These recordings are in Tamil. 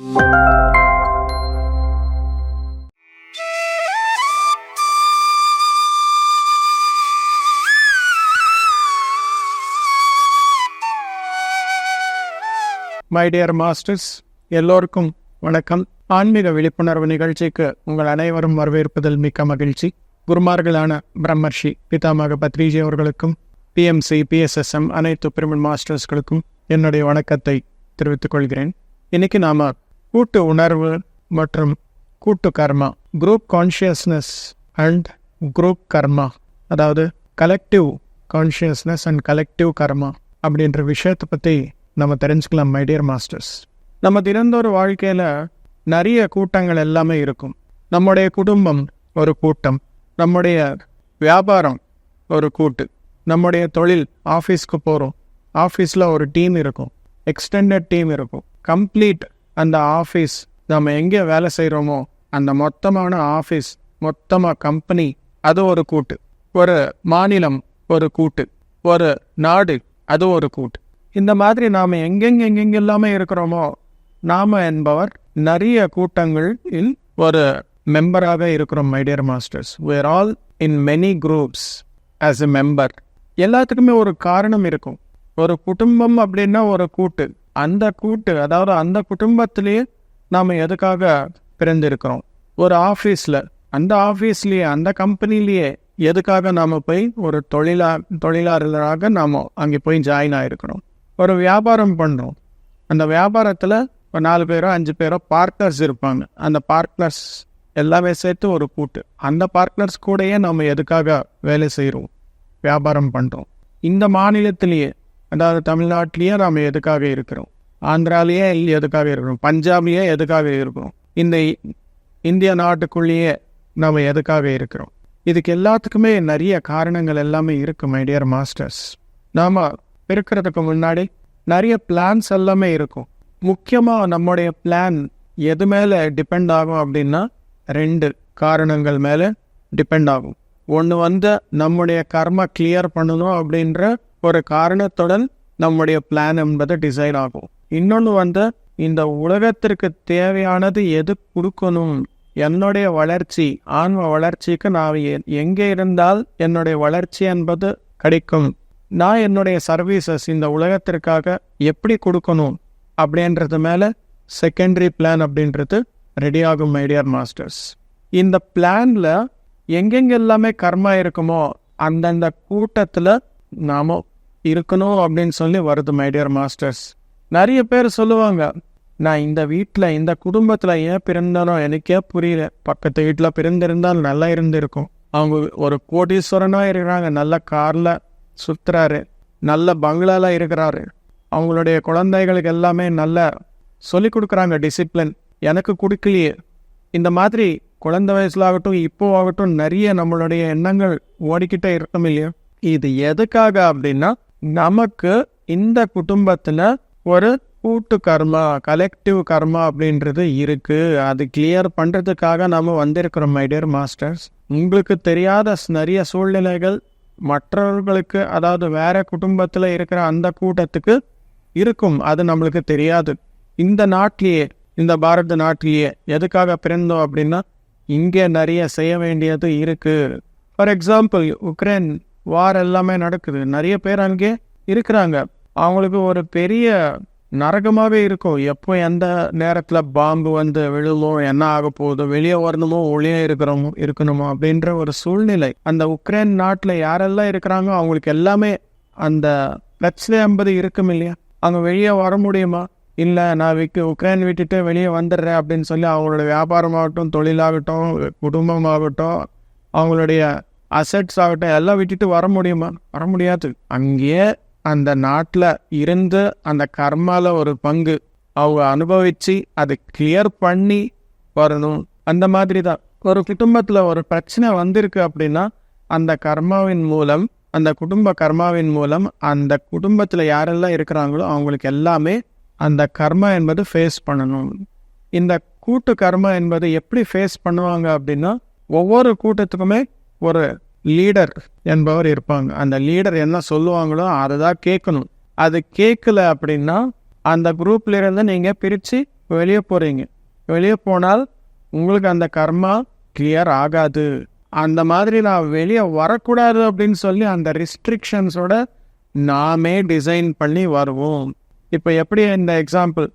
மை டியர் மாஸ்டர்ஸ் எல்லோருக்கும் வணக்கம். ஆன்மீக விழிப்புணர்வு நிகழ்ச்சிக்கு உங்கள் அனைவரும் வரவேற்பதில் மிக்க மகிழ்ச்சி. குருமார்களான பிரம்மர்ஷி பிதாமக பத்ரிஜி அவர்களுக்கும் பிஎம்சி பிஎஸ்எஸ்எம் அனைத்து பிரிமின் மாஸ்டர்ஸ்களுக்கும் என்னுடைய வணக்கத்தை தெரிவித்துக் கொள்கிறேன். இன்னைக்கு நாம கூட்டு உணர்வு மற்றும் கூட்டு கர்மா group consciousness and group karma அதாவது collective consciousness and collective karma அப்படின்ற விஷயத்தை பற்றி நம்ம தெரிஞ்சுக்கலாம் மைடியர் மாஸ்டர்ஸ் நம்ம தினந்தோறும் வாழ்க்கையில் நிறைய கூட்டங்கள் எல்லாமே இருக்கும். நம்முடைய குடும்பம் ஒரு கூட்டம் நம்முடைய வியாபாரம் ஒரு கூட்டு நம்முடைய தொழில் ஆஃபீஸ்க்கு போகிறோம் ஆஃபீஸில் ஒரு டீம் இருக்கும் எக்ஸ்டெண்டட் டீம் இருக்கும் கம்ப்ளீட் அந்த ஆஃபீஸ் நம்ம எங்கே வேலை செய்கிறோமோ அந்த மொத்தமான ஆஃபீஸ் மொத்தமாக கம்பெனி அது ஒரு கூட்டு. ஒரு மாநிலம் ஒரு கூட்டு. ஒரு நாடு அது ஒரு கூட்டு. இந்த மாதிரி நாம் எங்கெங்க எங்கெங்கெல்லாமே இருக்கிறோமோ நாம என்பவர் நிறைய கூட்டங்களில் ஒரு மெம்பராக இருக்கிறோம் my dear masters we're all in many groups as a member எல்லாத்துக்குமே ஒரு காரணம் இருக்கும். ஒரு குடும்பம் அப்படின்னா ஒரு கூட்டு. அந்த கூட்டு அதாவது அந்த குடும்பத்திலேயே நாம் எதுக்காக பிறந்திருக்கிறோம்? ஒரு ஆஃபீஸில். அந்த ஆஃபீஸ்லேயே அந்த கம்பெனிலேயே எதுக்காக நாம் போய் ஒரு தொழிலா தொழிலாளராக நாம் அங்கே போய் ஜாயின் ஆகிருக்கிறோம் ஒரு வியாபாரம் பண்ணுறோம் அந்த வியாபாரத்தில் ஒரு நாலு பேரோ அஞ்சு பேரோ பார்ட்னர்ஸ் இருப்பாங்க. அந்த பார்ட்னர்ஸ் எல்லாமே சேர்த்து ஒரு கூட்டு. அந்த பார்ட்னர்ஸ் கூடயே நம்ம எதுக்காக வேலை செய்கிறோம் வியாபாரம் பண்ணுறோம் இந்த மாநிலத்திலேயே அதாவது தமிழ்நாட்டிலேயே நாம் எதுக்காக இருக்கிறோம்? ஆந்திராலேயே எதுக்காக இருக்கிறோம்? பஞ்சாப்லேயே எதுக்காக இருக்கிறோம்? இந்த இந்திய நாட்டுக்குள்ளேயே நாம் எதுக்காக இருக்கிறோம்? இதுக்கு எல்லாத்துக்குமே நிறைய காரணங்கள் எல்லாமே இருக்கும் மை டியர் மாஸ்டர்ஸ் நாம் இருக்கிறதுக்கு முன்னாடி நிறைய பிளான்ஸ் எல்லாமே இருக்கும். முக்கியமாக நம்முடைய பிளான் எது மேலே டிபெண்ட் ஆகும் அப்படின்னா ரெண்டு காரணங்கள் மேலே டிபெண்ட் ஆகும். ஒன்று வந்து நம்முடைய கர்ம கிளியர் பண்ணணும் அப்படின்ற ஒரு காரணத்துடன் நம்முடைய பிளான் என்பது டிசைன் ஆகும். இன்னொன்று வந்து இந்த உலகத்திற்கு தேவையானது எது கொடுக்கணும்? என்னுடைய வளர்ச்சி ஆன்ம வளர்ச்சிக்கு நான் எங்கே இருந்தால் என்னுடைய வளர்ச்சி என்பது கிடைக்கும். நான் என்னுடைய சர்வீசஸ் இந்த உலகத்திற்காக எப்படி கொடுக்கணும்? அப்படின்றது மேலே செகண்டரி பிளான் அப்படின்றது ரெடி ஆகும் மைடியர் மாஸ்டர்ஸ் இந்த பிளானில் எங்கெங்கெல்லாமே கர்மா இருக்குமோ அந்தந்த கூட்டத்தில் நாம இருக்கணும் அப்படின்னு சொல்லி வருது மைடியர் மாஸ்டர்ஸ் நிறைய பேர் சொல்லுவாங்க நான் இந்த வீட்டில் இந்த குடும்பத்தில் ஏன் பிறந்தனோ எனக்கே புரியல. பக்கத்து வீட்டில் பிறந்திருந்தால் நல்லா இருந்திருக்கும். அவங்க ஒரு கோடீஸ்வரனாக இருக்கிறாங்க நல்ல காரில் சுற்றுறாரு நல்ல பங்களால இருக்கிறாரு. அவங்களுடைய குழந்தைகளுக்கு எல்லாமே நல்ல சொல்லி கொடுக்குறாங்க டிசிப்ளின் எனக்கு கொடுக்கலையே. இந்த மாதிரி குழந்தை வயசுலாகட்டும் இப்போ ஆகட்டும் நிறைய நம்மளுடைய எண்ணங்கள் ஓடிக்கிட்டே இருக்கும் இல்லையா? இது எதுக்காக அப்படின்னா நமக்கு இந்த குடும்பத்தில் ஒரு கூட்டு கர்மா கலெக்டிவ் கர்மா அப்படின்றது இருக்கு. அது கிளியர் பண்ணுறதுக்காக நாம் வந்திருக்கிறோம் மை டியர் மாஸ்டர்ஸ் உங்களுக்கு தெரியாத நிறைய சூழ்நிலைகள் மற்றவர்களுக்கு அதாவது வேற குடும்பத்தில் இருக்கிற அந்த கூட்டத்துக்கு இருக்கும். அது நம்மளுக்கு தெரியாது. இந்த நாட்டிலேயே இந்த பாரத நாட்டிலேயே எதுக்காக பிறந்தோம் அப்படின்னா இங்கே நிறைய செய்ய வேண்டியது இருக்கு. ஃபார் எக்ஸாம்பிள் உக்ரைன் வார் எல்லாமே நடக்குது. நிறைய பேர் அங்கே இருக்கிறாங்க. அவங்களுக்கு ஒரு பெரிய நரகமாகவே இருக்கும். எப்போ எந்த நேரத்தில் பாம்பு வந்து விழுமோ என்ன ஆக போகுது வெளியே வரணுமோ ஒளியே இருக்கிறோமோ இருக்கணுமோ அப்படின்ற ஒரு சூழ்நிலை. அந்த உக்ரைன் நாட்டில் யாரெல்லாம் இருக்கிறாங்களோ அவங்களுக்கு எல்லாமே அந்த பிரச்சனை என்பது இருக்கும் இல்லையா? அங்கே வெளியே வர முடியுமா? இல்லை நான் விக்கு உக்ரைன் விட்டுட்டு வெளியே வந்துடுறேன் அப்படின்னு சொல்லி அவங்களோட வியாபாரமாகட்டும் தொழிலாகட்டும் குடும்பமாகட்டும் அவங்களுடைய அசெட்ஸ் ஆகட்டும் எல்லாம் விட்டுட்டு வர முடியுமா? வர முடியாது. அங்கேயே அந்த நாட்டில் இருந்து அந்த கர்மால ஒரு பங்கு அவங்க அனுபவிச்சு அதை கிளியர் பண்ணி வரணும். அந்த மாதிரி தான். ஒரு குடும்பத்தில் ஒரு பிரச்சனை வந்திருக்கு அப்படின்னா அந்த கர்மாவின் மூலம் அந்த குடும்ப கர்மாவின் மூலம் அந்த குடும்பத்தில் யாரெல்லாம் இருக்கிறாங்களோ அவங்களுக்கு எல்லாமே அந்த கர்மா என்பது ஃபேஸ் பண்ணணும். இந்த கூட்டு கர்மா என்பது எப்படி ஃபேஸ் பண்ணுவாங்க அப்படின்னா ஒவ்வொரு கூட்டத்துக்குமே ஒரு லீடர் என்பவர் இருப்பாங்க. அந்த லீடர் என்ன சொல்லுவாங்களோ அதை தான் கேட்கணும். அது கேட்கல அப்படின்னா அந்த குரூப்லேருந்து நீங்கள் பிரித்து வெளியே போகிறீங்க வெளியே போனால் உங்களுக்கு அந்த கர்மா கிளியர் ஆகாது. அந்த மாதிரி நான் வெளியே வரக்கூடாது அப்படின்னு சொல்லி அந்த ரிஸ்ட்ரிக்ஷன்ஸோட நாமே டிசைன் பண்ணி வருவோம். இப்போ எப்படி இந்த எக்ஸாம்பிள்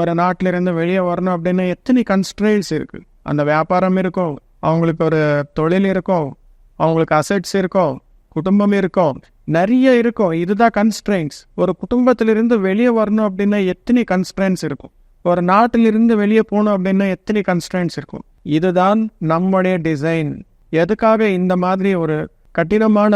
ஒரு நாட்டில இருந்து வெளியே வரணும் அப்படின்னா எத்தனை கன்ஸ்ட்ரெயின்ஸ் இருக்குது அந்த வியாபாரம் இருக்கும். அவங்களுக்கு ஒரு தொழில் இருக்கும். அவங்களுக்கு அசெட்ஸ் இருக்கும் குடும்பம் இருக்கும் நிறைய இருக்கும். இதுதான் கன்ஸ்ட்ரெயின்ஸ் ஒரு குடும்பத்திலிருந்து வெளியே வரணும் அப்படின்னா எத்தனை கன்ஸ்ட்ரெயின்ஸ் இருக்கும்? ஒரு நாட்டிலிருந்து வெளியே போகணும் அப்படின்னா எத்தனை கன்ஸ்ட்ரெயின்ஸ் இருக்கும்? இதுதான் நம்முடைய டிசைன் எதுக்காக இந்த மாதிரி ஒரு கடினமான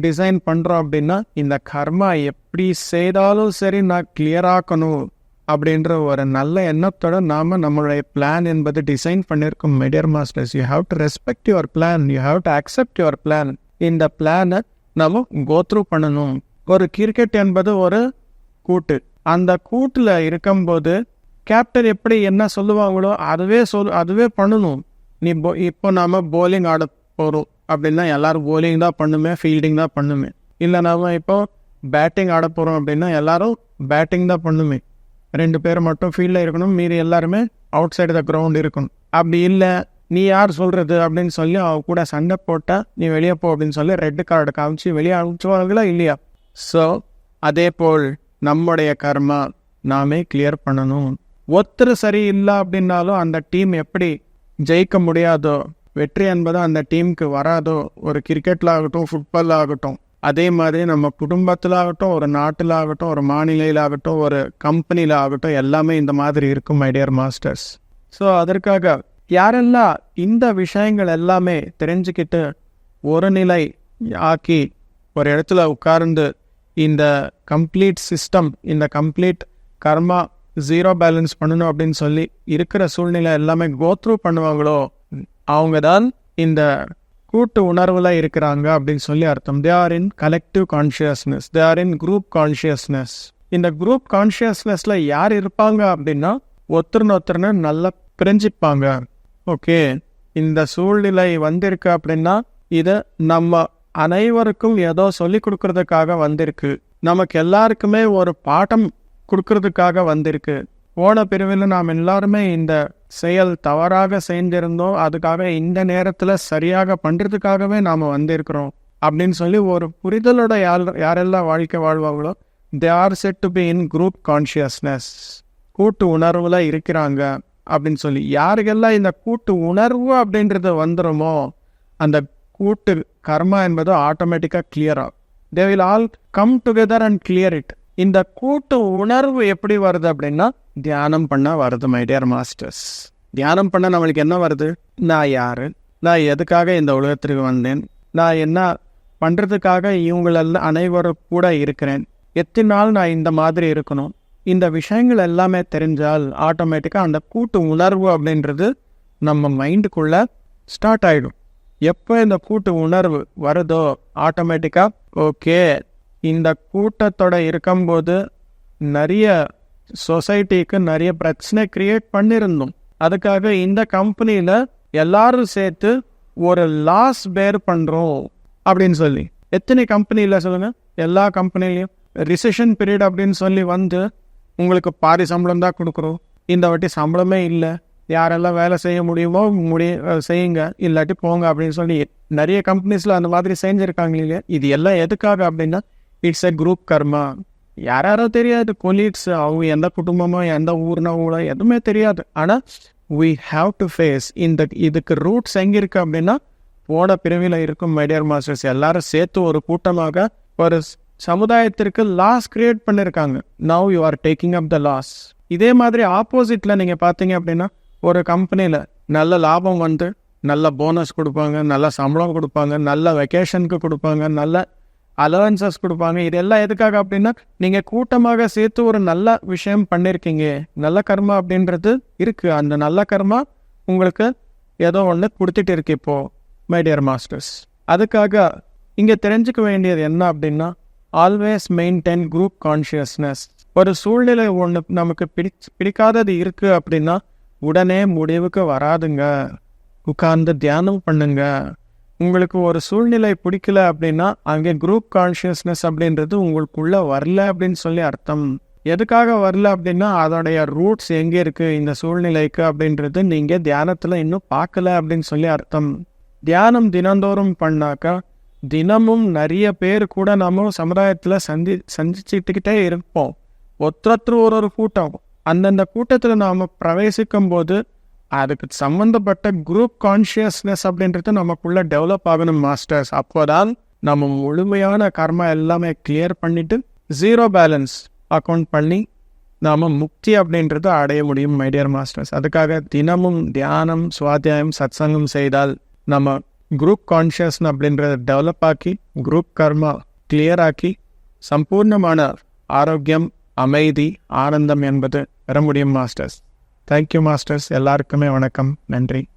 டிசைன் பண்ணுறோம் அப்படின்னா இந்த கர்மா எப்படி செய்தாலும் சரி நான் கிளியர் ஆக்கணும். அப்படின்ற ஒரு நல்ல எண்ணத்தோட நாம் நம்மளுடைய பிளான் என்பது டிசைன் பண்ணியிருக்கோம் my dear masters you have to respect your plan you have to accept your plan இந்த பிளானை நம்ம கோத்ரூ பண்ணணும். ஒரு கிரிக்கெட் என்பது ஒரு கூட்டு. அந்த கூட்டில் இருக்கும்போது கேப்டன் எப்படி என்ன சொல்லுவாங்களோ அதுவே சொல் அதுவே பண்ணணும். நீ போ இப்போ நாம் போலிங் ஆட போகிறோம் அப்படின்னா எல்லாரும் போலிங் தான் பண்ணுமே ஃபீல்டிங் தான் பண்ணுமே. இல்லை நாம் இப்போ பேட்டிங் ஆட போகிறோம் அப்படின்னா எல்லாரும் பேட்டிங் தான் பண்ணுமே. ரெண்டு பேர் மட்டும் ஃபீல்டில் இருக்கணும். மீறி எல்லாருமே அவுட் சைடு த கிரவுண்ட் இருக்கணும். அப்படி இல்லை நீ யார் சொல்கிறது அப்படின்னு சொல்லி அவ கூட சண்டை போட்டால் நீ வெளியே போ அப்படின்னு சொல்லி ரெட் கார்டு காமிச்சு வெளியே அனுப்பிச்சுவாங்களா இல்லையா? ஸோ அதே போல் நம்முடைய கர்மா நாமே கிளியர் பண்ணணும். ஒருத்தர் இல்லை அப்படின்னாலும் அந்த டீம் எப்படி ஜெயிக்க முடியாதோ வெற்றி என்பது அந்த டீமுக்கு வராதோ ஒரு கிரிக்கெட்டில் ஆகட்டும் ஃபுட்பால் ஆகட்டும் அதே மாதிரி நம்ம குடும்பத்தில் ஆகட்டும் ஒரு நாட்டில் ஆகட்டும் ஒரு மாநிலையில் ஆகட்டும் ஒரு கம்பெனியில் ஆகட்டும் எல்லாமே இந்த மாதிரி இருக்கும் மைடியர் மாஸ்டர்ஸ் ஸோ அதற்காக யாரெல்லாம் இந்த விஷயங்கள் எல்லாமே தெரிஞ்சுக்கிட்டு ஒரு நிலை ஆக்கி ஒரு இடத்துல உட்கார்ந்து இந்த கம்ப்ளீட் சிஸ்டம் இந்த கம்ப்ளீட் கர்மா ஜீரோ பேலன்ஸ் பண்ணணும் அப்படின்னு சொல்லி இருக்கிற சூழ்நிலை எல்லாமே கோத்ரூ பண்ணுவாங்களோ அவங்க தான் இந்த கூட்டு உணர்வுல இருக்கிறாங்க அப்படின்னு சொல்லி அர்த்தம். They are in collective consciousness they are in group consciousness இந்த குரூப் கான்ஷியஸ்னஸ்ல யார் இருப்பாங்க அப்படின்னா ஒருத்தர்னு ஒருத்தர்னு நல்லா பிரிஞ்சுப்பாங்க. ஓகே இந்த சூழ்நிலை வந்திருக்கு அப்படின்னா இது நம்ம அனைவருக்கும் ஏதோ சொல்லி கொடுக்கறதுக்காக வந்திருக்கு. நமக்கு எல்லாருக்குமே ஒரு பாடம் கொடுக்கறதுக்காக வந்திருக்கு. போன பிரிவில் நாம் எல்லாருமே இந்த செயல் தவறாக சேர்ந்திருந்தோம் அதுக்காக இந்த நேரத்தில் சரியாக பண்ணுறதுக்காகவே நாம் வந்திருக்கிறோம். அப்படின்னு சொல்லி ஒரு புரிதலோட யார் யாரெல்லாம் வாழ்க்கை வாழ்வாங்களோ they are set to be in group consciousness கூட்டு உணர்வில் இருக்கிறாங்க அப்படின்னு சொல்லி. யாருக்கெல்லாம் இந்த கூட்டு உணர்வு அப்படின்றது வந்துடுமோ அந்த கூட்டு கர்மா என்பது ஆட்டோமேட்டிக்காக கிளியர் ஆகும். They will all come together and clear it இந்த கூட்டு உணர்வு எப்படி வருது அப்படின்னா தியானம் பண்ண வருது மை டியர் மாஸ்டர்ஸ் தியானம் பண்ண நம்மளுக்கு என்ன வருது? நான் யாரு? நான் எதுக்காக இந்த உலகத்திற்கு வந்தேன்? நான் என்ன பண்ணுறதுக்காக இவங்களெல்லாம் அனைவரும் கூட இருக்கிறேன்? எத்தனை நாள் நான் இந்த மாதிரி இருக்கணும்? இந்த விஷயங்கள் எல்லாமே தெரிஞ்சால் ஆட்டோமேட்டிக்காக அந்த கூட்டு உணர்வு அப்படின்றது நம்ம மைண்டுக்குள்ள ஸ்டார்ட் ஆகிடும் எப்போ இந்த கூட்டு உணர்வு வருதோ ஆட்டோமேட்டிக்காக ஓகே இந்த கூட்டத்தோட இருக்கும்போது நிறைய சொசைட்டிக்கு நிறைய பிரச்சனை கிரியேட் பண்ணியிருந்தோம் அதுக்காக இந்த கம்பெனியில் எல்லாரும் சேர்த்து ஒரு லாஸ் பேர் பண்ணுறோம் அப்படின்னு சொல்லி. எத்தனை கம்பெனியில் சொல்லுங்கள் எல்லா கம்பெனிலையும் ரிசெஷன் பீரியட் அப்படின்னு சொல்லி வந்து உங்களுக்கு பாதி சம்பளம் தான் கொடுக்குறோம். இந்த வாட்டி சம்பளமே இல்லை. யாரெல்லாம் வேலை செய்ய முடியுமோ முடிய செய்யுங்க. இல்லாட்டி போங்க அப்படின்னு சொல்லி நிறைய கம்பெனிஸில் அந்த மாதிரி செஞ்சுருக்காங்க இல்லையா? இது எல்லாம் எதுக்காக அப்படின்னா இட்ஸ் எ குரூப் கர்மா யாராரோ தெரியாது கொலீக்ஸ் அவங்க எந்த குடும்பமோ எந்த ஊர்னவங்களோ எதுவுமே தெரியாது. ஆனால் வி ஹாவ் டு ஃபேஸ் இந்த இதுக்கு ரூட்ஸ் எங்கே இருக்கு அப்படின்னா போன பிரிவில் இருக்கும் மைடியர் மாஸ்டர்ஸ் எல்லாரும் சேர்த்து ஒரு கூட்டமாக ஒரு சமுதாயத்திற்கு லாஸ் கிரியேட் பண்ணியிருக்காங்க now you are taking up the laws இதே மாதிரி ஆப்போசிட்டில் நீங்கள் பார்த்தீங்க அப்படின்னா ஒரு கம்பெனியில் நல்ல லாபம் வந்து நல்ல போனஸ் கொடுப்பாங்க நல்ல சம்பளம் கொடுப்பாங்க நல்ல வெக்கேஷனுக்கு கொடுப்பாங்க நல்ல அலவன்சஸ் கொடுப்பாங்க. இதெல்லாம் எதுக்காக அப்படின்னா நீங்கள் கூட்டமாக சேர்த்து ஒரு நல்ல விஷயம் பண்ணியிருக்கீங்க நல்ல கர்மா அப்படின்றது இருக்குது அந்த நல்ல கர்மா உங்களுக்கு ஏதோ ஒன்று கொடுத்துட்டு இருக்கு இப்போ மை டியர் மாஸ்டர்ஸ் அதுக்காக இங்கே தெரிஞ்சுக்க வேண்டியது என்ன அப்படின்னா ஆல்வேஸ் மெயின்டைன் குரூப் கான்ஷியஸ்னஸ் ஒரு சூழ்நிலை ஒன்று நமக்கு பிடி பிடிக்காதது இருக்கு அப்படின்னா உடனே முடிவுக்கு வராதுங்க. உட்கார்ந்து தியானம் பண்ணுங்க. உங்களுக்கு ஒரு சூழ்நிலை பிடிக்கல அப்படின்னா அங்கே குரூப் கான்ஷியஸ்னஸ் அப்படின்றது உங்களுக்குள்ள வரல அப்படின்னு சொல்லி அர்த்தம். எதுக்காக வரல அப்படின்னா அதோடைய ரூட்ஸ் எங்கே இருக்குது இந்த சூழ்நிலைக்கு அப்படின்றது நீங்கள் தியானத்தில் இன்னும் பார்க்கல அப்படின்னு சொல்லி அர்த்தம். தியானம் தினந்தோறும் பண்ணாக்கா தினமும் நிறைய பேர் கூட நம்ம சமுதாயத்தில் சந்தி சந்திச்சுட்டுக்கிட்டே இருப்போம். ஒருத்தர் ஒரு ஒரு கூட்டம். அந்தந்த கூட்டத்தில் நாம் பிரவேசிக்கும் போது அதுக்கு சம்மந்தப்பட்ட குரூப் கான்ஷியஸ்னஸ் அப்படின்றது நமக்குள்ளே டெவலப் ஆகணும் மாஸ்டர்ஸ் அப்போதான் நம்ம முழுமையான கர்மா எல்லாமே கிளியர் பண்ணிட்டு ஜீரோ பேலன்ஸ் அக்கௌண்ட் பண்ணி நாம் முக்தி அப்படின்றத அடைய முடியும் மைடியர் மாஸ்டர்ஸ் அதுக்காக தினமும் தியானம் சுவாத்தியாயம் சத்சங்கம் செய்தால் நம்ம குரூப் கான்ஷியஸ் அப்படின்றத டெவலப் ஆக்கி குரூப் கர்மா கிளியர் ஆக்கி சம்பூர்ணமான ஆரோக்கியம் அமைதி ஆனந்தம் என்பது பெற முடியும் மாஸ்டர்ஸ் தேங்க்யூ மாஸ்டர்ஸ் எல்லாருக்குமே வணக்கம். நன்றி.